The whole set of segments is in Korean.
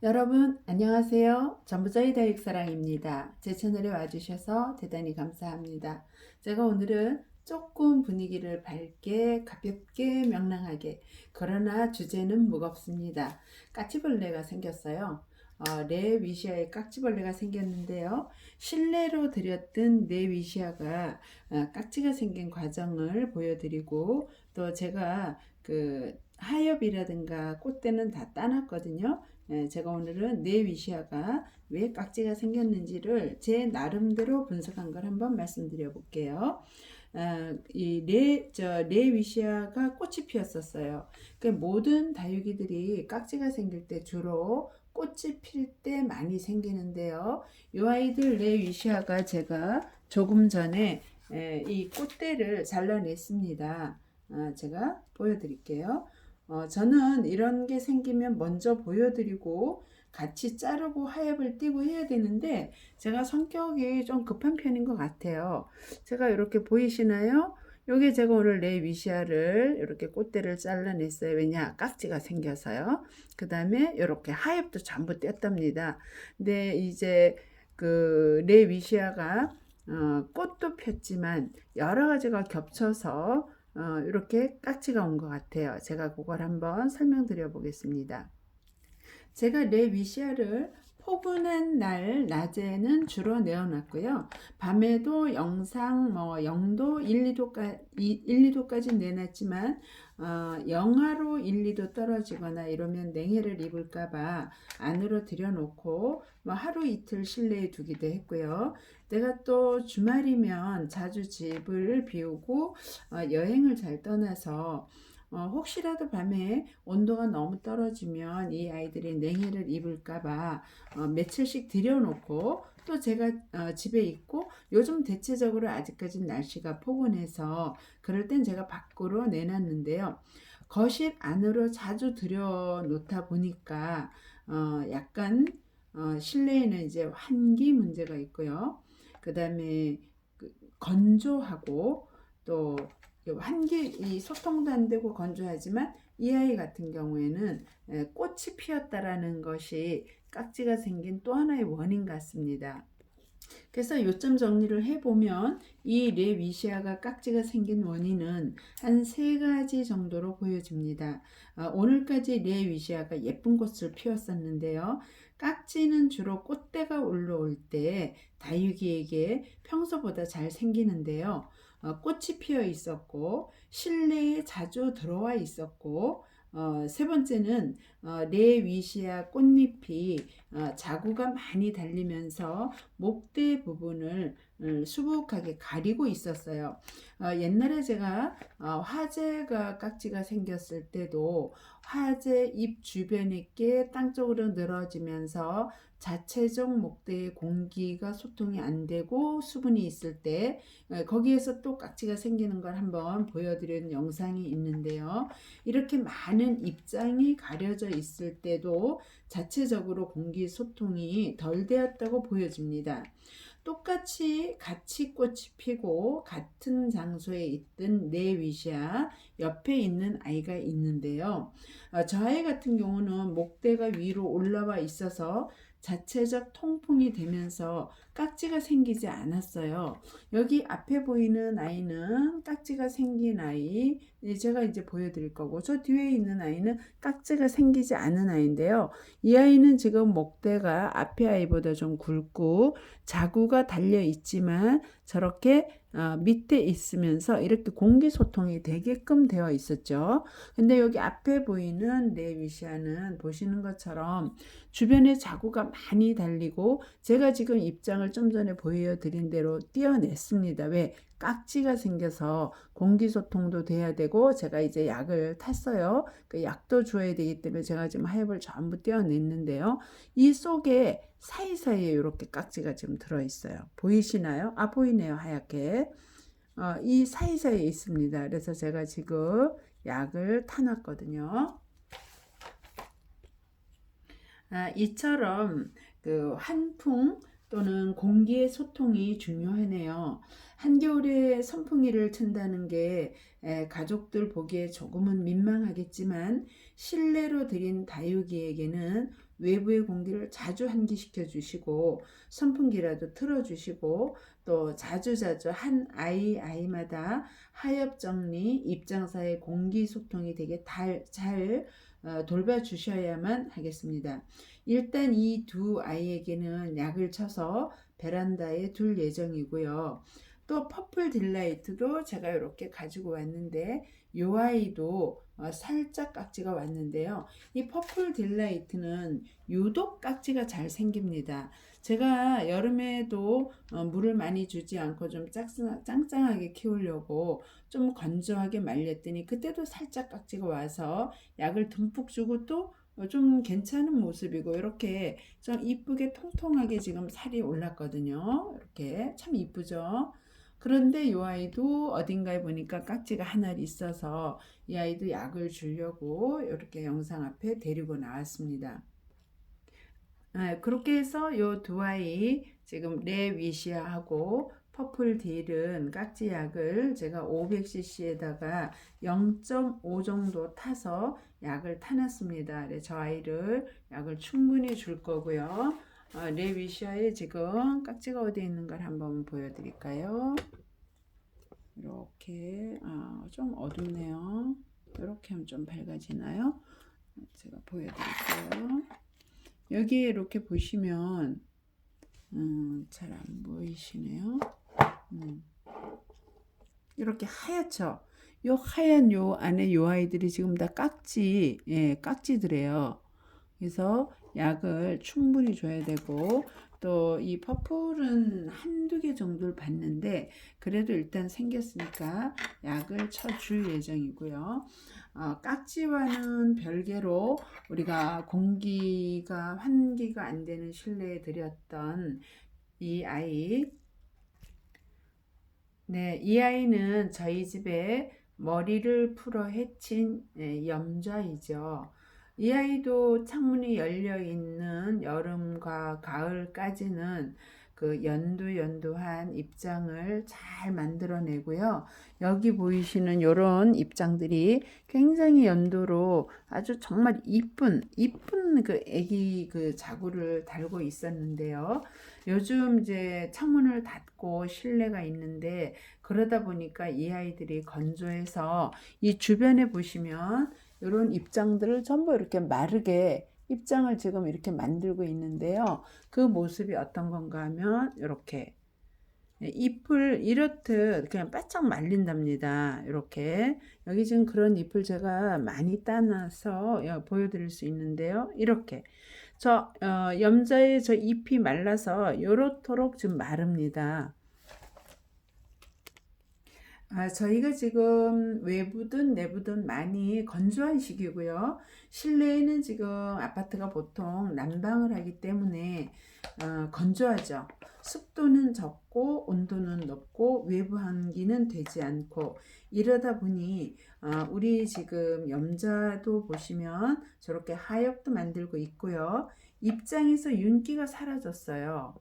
여러분 안녕하세요. 전부자의 다육사랑입니다. 제 채널에 와주셔서 대단히 감사합니다. 제가 오늘은 조금 분위기를 밝게 가볍게 명랑하게 그러나 주제는 무겁습니다. 까치벌레가 생겼어요. 어, 레위시아에 깍지벌레가 생겼는데요. 실내로 들였던 레위시아가 어, 깍지가 생긴 과정을 보여드리고 또 제가 그 하엽이라든가 꽃대는 다 따놨거든요. 예, 제가 오늘은 레위시아가 왜 깍지가 생겼는지를 제 나름대로 분석한 걸 한번 말씀드려 볼게요. 아, 이 레, 저, 레위시아가 꽃이 피었었어요. 그 모든 다육이들이 깍지가 생길 때 주로 꽃이 필 때 많이 생기는데요. 이 아이들 레위시아가 제가 조금 전에 에, 이 꽃대를 잘라냈습니다. 아, 제가 보여드릴게요. 어, 저는 이런 게 생기면 먼저 보여드리고 같이 자르고 하엽을 띄고 해야 되는데 제가 성격이 좀 급한 편인 것 같아요. 제가 이렇게 보이시나요? 여기 제가 오늘 레위시아를 이렇게 꽃대를 잘라냈어요. 왜냐? 깍지가 생겨서요. 그 다음에 이렇게 하엽도 전부 뗐답니다. 근데 이제 그 레 위시아가 어, 꽃도 폈지만 여러 가지가 겹쳐서 어, 이렇게 깍지가 온 것 같아요. 제가 그걸 한번 설명드려 보겠습니다. 제가 레위시아를 포근한 날 낮에는 주로 내어놨고요. 밤에도 영상 뭐 0도 1, 2도까지 1, 2도까지 내놨지만 어, 영하로 1, 2도 떨어지거나 이러면 냉해를 입을까봐 안으로 들여놓고 뭐 하루 이틀 실내에 두기도 했고요. 내가 또 주말이면 자주 집을 비우고 어, 여행을 잘 떠나서 어, 혹시라도 밤에 온도가 너무 떨어지면 이 아이들이 냉해를 입을까봐 어, 며칠씩 들여놓고 또 제가 어, 집에 있고 요즘 대체적으로 아직까지 날씨가 포근해서 그럴 땐 제가 밖으로 내놨는데요. 거실 안으로 자주 들여놓다 보니까 어, 약간 어, 실내에는 이제 환기 문제가 있고요. 그 다음에 그 건조하고 또 한개 이 소통도 안 되고 건조하지만 이 아이 같은 경우에는 꽃이 피었다라는 것이 깍지가 생긴 또 하나의 원인 같습니다. 그래서 요점 정리를 해보면 이 레위시아가 깍지가 생긴 원인은 한 세 가지 정도로 보여집니다. 아, 오늘까지 레위시아가 예쁜 꽃을 피웠었는데요. 깍지는 주로 꽃대가 올라올 때 다육이에게 평소보다 잘 생기는데요. 어, 꽃이 피어 있었고 실내에 자주 들어와 있었고 어, 세 번째는 어, 레위시아 꽃잎이 어, 자구가 많이 달리면서 목대 부분을 음, 수북하게 가리고 있었어요. 어, 옛날에 제가 어, 화재가 깍지가 생겼을 때도 화재 잎 주변에 게땅 쪽으로 늘어지면서 자체적 목대의 공기가 소통이 안 되고 수분이 있을 때 어, 거기에서 또 깍지가 생기는 걸 한번 보여드리는 영상이 있는데요. 이렇게 많은 입장이 가려져 있을 때도 자체적으로 공기 소통이 덜 되었다고 보여집니다. 똑같이 같이 꽃이 피고 같은 장소에 있던 네위시아 옆에 있는 아이가 있는데요. 어, 저 아이 같은 경우는 목대가 위로 올라와 있어서 자체적 통풍이 되면서 깍지가 생기지 않았어요. 여기 앞에 보이는 아이는 깍지가 생긴 아이, 제가 이제 보여드릴 거고, 저 뒤에 있는 아이는 깍지가 생기지 않은 아이인데요. 이 아이는 지금 목대가 앞에 아이보다 좀 굵고 자구가 달려 있지만 저렇게 어, 밑에 있으면서 이렇게 공기 소통이 되게끔 되어 있었죠. 근데 여기 앞에 보이는 네위시아는 보시는 것처럼 주변에 자구가 많이 달리고 제가 지금 입장을 좀 전에 보여드린 대로 띄어냈습니다. 왜? 깍지가 생겨서 공기소통도 돼야 되고 제가 이제 약을 탔어요. 그 약도 줘야 되기 때문에 제가 지금 하엽을 전부 떼어냈는데요. 이 속에 사이사이에 이렇게 깍지가 지금 들어있어요. 보이시나요? 아 보이네요 하얗게. 어, 이 사이사이에 있습니다. 그래서 제가 지금 약을 타놨거든요. 아, 이처럼 그 환풍 또는 공기의 소통이 중요하네요. 한겨울에 선풍기를 튼다는 게 에, 가족들 보기에 조금은 민망하겠지만 실내로 들인 다육이에게는 외부의 공기를 자주 환기시켜 주시고 선풍기라도 틀어 주시고 또 자주자주 한 아이 아이마다 하엽 정리 입장사의 공기 소통이 되게 달, 잘 어, 돌봐 주셔야만 하겠습니다. 일단 이 두 아이에게는 약을 쳐서 베란다에 둘 예정이고요. 또 퍼플 딜라이트도 제가 이렇게 가지고 왔는데 이 아이도 어, 살짝 깍지가 왔는데요. 이 퍼플 딜라이트는 유독 깍지가 잘 생깁니다. 제가 여름에도 어, 물을 많이 주지 않고 좀 짱짱하게 키우려고 좀 건조하게 말렸더니 그때도 살짝 깍지가 와서 약을 듬뿍 주고 또 좀 괜찮은 모습이고 이렇게 좀 이쁘게 통통하게 지금 살이 올랐거든요. 이렇게 참 이쁘죠. 그런데 이 아이도 어딘가에 보니까 깍지가 하나 있어서 이 아이도 약을 주려고 이렇게 영상 앞에 데리고 나왔습니다. 아, 그렇게 해서 이 두 아이 지금 레위시아하고 퍼플 딜은 깍지약을 제가 500cc에다가 0.5 정도 타서 약을 타놨습니다. 네, 저 아이를 약을 충분히 줄 거고요. 어, 레위시아에 지금 깍지가 어디 있는 걸 한번 보여드릴까요? 이렇게 아, 좀 어둡네요. 이렇게 하면 좀 밝아지나요? 제가 보여드릴게요. 여기에 이렇게 보시면 음, 잘 안 보이시네요. 음. 이렇게 하얗죠. 요 하얀 요 안에 요 아이들이 지금 다 깍지, 예, 깍지들이에요. 그래서 약을 충분히 줘야 되고 또 이 퍼플은 한두 개 정도를 받는데 그래도 일단 생겼으니까 약을 쳐줄 예정이고요. 어, 깍지와는 별개로 우리가 공기가 환기가 안 되는 실내에 들였던 이 아이 네, 이 아이는 저희 집에 머리를 풀어 헤친 예, 염좌이죠. 이 아이도 창문이 열려 있는 여름과 가을까지는 그 연두연두한 입장을 잘 만들어내고요. 여기 보이시는 이런 입장들이 굉장히 연두로 아주 정말 이쁜 이쁜 그 애기 그 자구를 달고 있었는데요. 요즘 이제 창문을 닫고 실내가 있는데 그러다 보니까 이 아이들이 건조해서 이 주변에 보시면 이런 입장들을 전부 이렇게 마르게 입장을 지금 이렇게 만들고 있는데요. 그 모습이 어떤 건가 하면 이렇게 잎을 이렇듯 그냥 바짝 말린답니다. 이렇게 여기 지금 그런 잎을 제가 많이 따놔서 보여드릴 수 있는데요. 이렇게 저 어, 염자의 저 잎이 말라서 이렇도록 좀 마릅니다. 아, 저희가 지금 외부든 내부든 많이 건조한 시기고요. 실내에는 지금 아파트가 보통 난방을 하기 때문에 어, 건조하죠. 습도는 적고 온도는 높고 외부 환기는 되지 않고 이러다 보니 어, 우리 지금 염자도 보시면 저렇게 하엽도 만들고 있고요. 입장에서 윤기가 사라졌어요.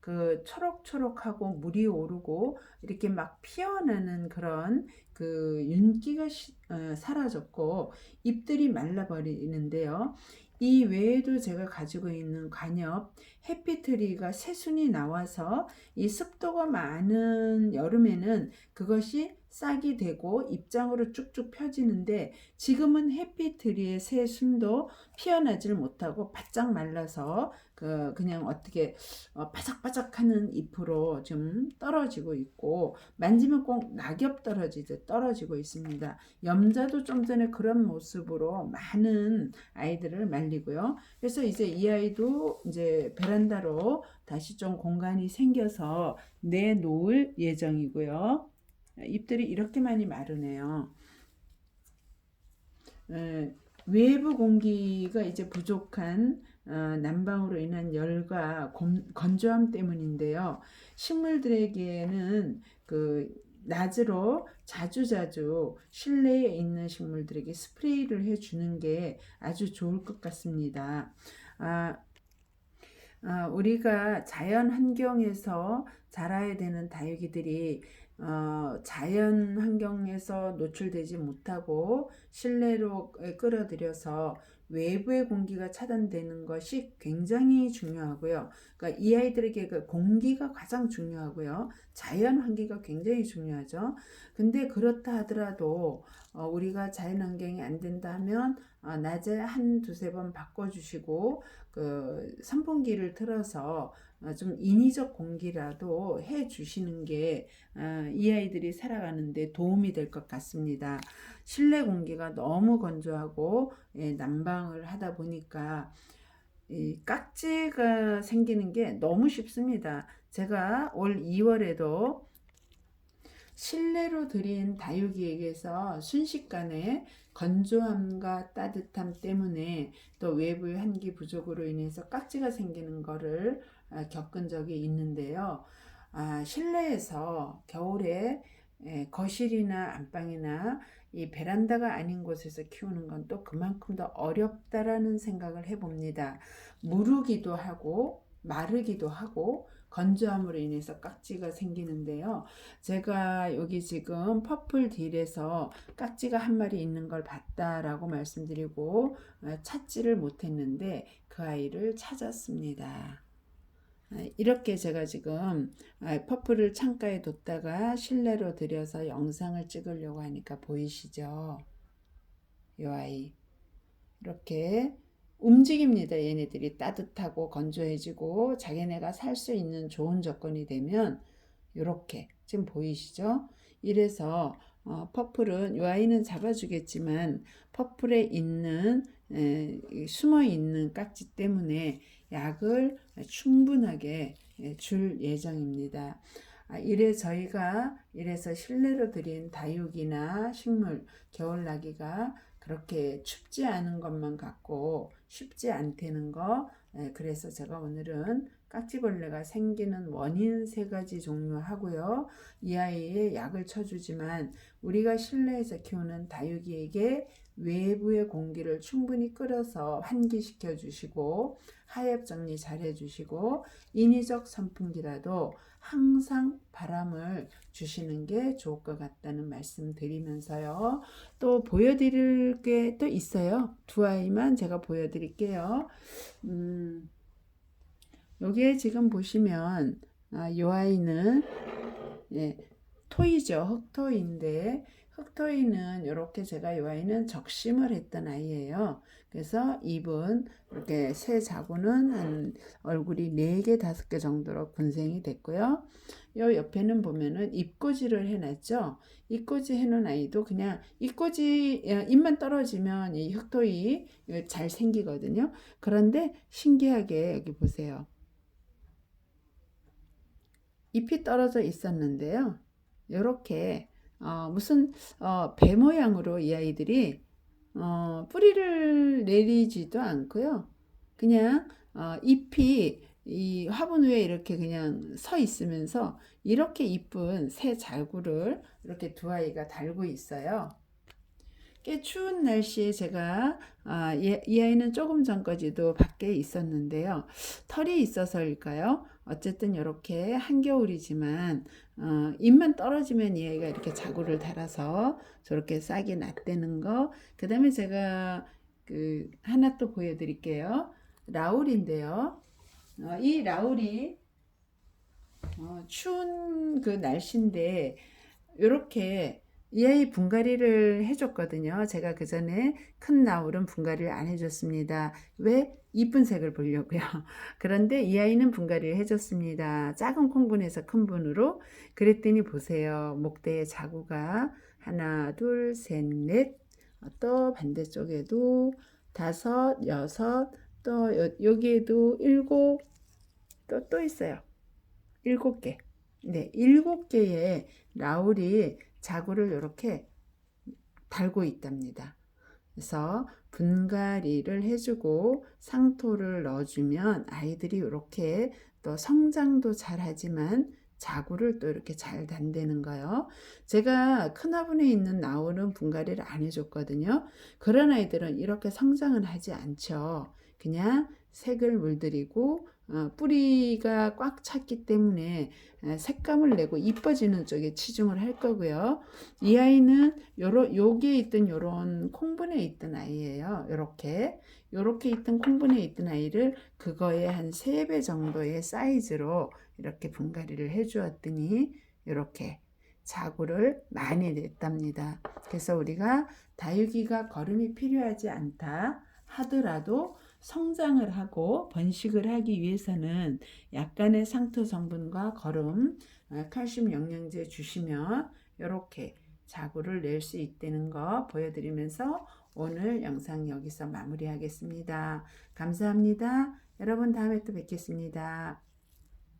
그 초록초록하고 물이 오르고 이렇게 막 피어나는 그런 그 윤기가 시, 어, 사라졌고 잎들이 말라버리는데요. 이 외에도 제가 가지고 있는 관엽 해피트리가 새순이 나와서 이 습도가 많은 여름에는 그것이 싹이 되고 입장으로 쭉쭉 펴지는데 지금은 해피트리의 새순도 피어나질 못하고 바짝 말라서 그 그냥 어떻게 어 바삭바삭하는 잎으로 좀 떨어지고 있고 만지면 꼭 낙엽 떨어지듯 떨어지고 있습니다. 염자도 좀 전에 그런 모습으로 많은 아이들을 말리고요. 그래서 이제 이 아이도 이제 베란다로 다시 좀 공간이 생겨서 내놓을 예정이고요. 잎들이 이렇게 많이 마르네요. 에, 외부 공기가 이제 부족한 어, 난방으로 인한 열과 곰, 건조함 때문인데요. 식물들에게는 그 낮으로 자주자주 실내에 있는 식물들에게 스프레이를 해주는 게 아주 좋을 것 같습니다. 아, 어, 우리가 자연 환경에서 자라야 되는 다육이들이 어, 자연 환경에서 노출되지 못하고 실내로 끌어들여서 외부의 공기가 차단되는 것이 굉장히 중요하고요. 그러니까 이 아이들에게 그 공기가 가장 중요하고요. 자연 환기가 굉장히 중요하죠. 근데 그렇다 하더라도 어, 우리가 자연 환경이 안 된다 하면 어, 낮에 한 두세 번 바꿔주시고 그 선풍기를 틀어서 어, 좀 인위적 공기라도 해 주시는 게 이 아이들이 살아가는데 도움이 될 것 같습니다. 실내 공기가 너무 건조하고 예, 난방을 하다 보니까 이 깍지가 생기는 게 너무 쉽습니다. 제가 올 2월에도 실내로 들인 다육이에게서 순식간에 건조함과 따뜻함 때문에 또 외부의 한기 부족으로 인해서 깍지가 생기는 거를 아, 겪은 적이 있는데요. 아, 실내에서 겨울에 에, 거실이나 안방이나 이 베란다가 아닌 곳에서 키우는 건 또 그만큼 더 어렵다라는 생각을 해봅니다. 무르기도 하고 마르기도 하고 건조함으로 인해서 깍지가 생기는데요. 제가 여기 지금 퍼플 딜에서 깍지가 한 마리 있는 걸 봤다라고 말씀드리고 어, 찾지를 못했는데 그 아이를 찾았습니다. 아, 이렇게 제가 지금 아, 퍼플을 창가에 뒀다가 실내로 들여서 영상을 찍으려고 하니까 보이시죠? 이 아이 이렇게 움직입니다. 얘네들이 따뜻하고 건조해지고 자기네가 살 수 있는 좋은 조건이 되면 이렇게 지금 보이시죠? 이래서 어, 퍼플은 이 아이는 잡아주겠지만 퍼플에 있는 에, 숨어 있는 깍지 때문에 약을 충분하게 줄 예정입니다. 아, 이래 저희가 이래서 실내로 들인 다육이나 식물 겨울나기가 그렇게 춥지 않은 것만 갖고 쉽지 않다는 거 그래서 제가 오늘은 깍지벌레가 생기는 원인 세 가지 종류 하고요. 이 아이에 약을 쳐주지만 우리가 실내에서 키우는 다육이에게 외부의 공기를 충분히 끌어서 환기시켜 주시고 하엽 정리 잘 해주시고 인위적 선풍기라도 항상 바람을 주시는 게 좋을 것 같다는 말씀 드리면서요. 또 보여드릴 게 또 있어요. 두 아이만 제가 보여드릴게요. 음, 여기에 지금 보시면 아, 이 아이는 예, 토이죠. 흑토인데 흑토이는 이렇게 제가 이 아이는 적심을 했던 아이예요. 그래서 입은 이렇게 새 자구는 한 얼굴이 4개, 5개 정도로 군생이 됐고요. 요 옆에는 보면은 입꼬지를 해놨죠. 입꼬지 해놓은 아이도 그냥 입꼬지 어, 입만 떨어지면 이 흑토이 잘 생기거든요. 그런데 신기하게 여기 보세요. 잎이 떨어져 있었는데요. 이렇게 어, 무슨 어, 배 모양으로 이 아이들이 어, 뿌리를 내리지도 않고요. 그냥 어, 잎이 이 화분 위에 이렇게 그냥 서 있으면서 이렇게 이쁜 새 자구를 이렇게 두 아이가 달고 있어요. 꽤 추운 날씨에 제가 아, 이, 이 아이는 조금 전까지도 밖에 있었는데요. 털이 있어서일까요? 어쨌든 이렇게 한겨울이지만 어, 잎만 떨어지면 이 아이가 이렇게 자구를 달아서 저렇게 싹이 났다는 거. 그 다음에 제가 그 하나 또 보여드릴게요. 라울인데요. 어, 이 라울이 어, 추운 그 날씨인데 이렇게 이 아이 분갈이를 해줬거든요. 제가 그 전에 큰 나울은 분갈이를 안 해줬습니다. 왜? 이쁜 색을 보려고요. 그런데 이 아이는 분갈이를 해줬습니다. 작은 콩분에서 큰 분으로. 그랬더니 보세요. 목대에 자구가 하나, 둘, 셋, 넷. 또 반대쪽에도 다섯, 여섯, 또 여 기에도 일곱, 또, 또 있어요. 일곱 개. 네, 일곱 개의 라울이 자구를 이렇게 달고 있답니다. 그래서 분갈이를 해주고 상토를 넣어주면 아이들이 이렇게 또 성장도 잘하지만 자구를 또 이렇게 잘 단다는 거요. 제가 큰 화분에 있는 나오는 분갈이를 안 해줬거든요. 그런 아이들은 이렇게 성장은 하지 않죠. 그냥 색을 물들이고 어, 뿌리가 꽉 찼기 때문에 어, 색감을 내고 이뻐지는 쪽에 치중을 할 거고요. 이 아이는 요러 여기에 있던 요런 콩분에 있던 아이예요. 요렇게 요렇게 있던 콩분에 있던 아이를 그거의 한세배 정도의 사이즈로 이렇게 분갈이를 해 주었더니 이렇게 자구를 많이 냈답니다. 그래서 우리가 다육이가 거름이 필요하지 않다 하더라도 성장을 하고 번식을 하기 위해서는 약간의 상토 성분과 거름, 어, 칼슘 영양제 주시면 이렇게 자구를 낼 수 있다는 거 보여드리면서 오늘 영상 여기서 마무리하겠습니다. 감사합니다. 여러분 다음에 또 뵙겠습니다.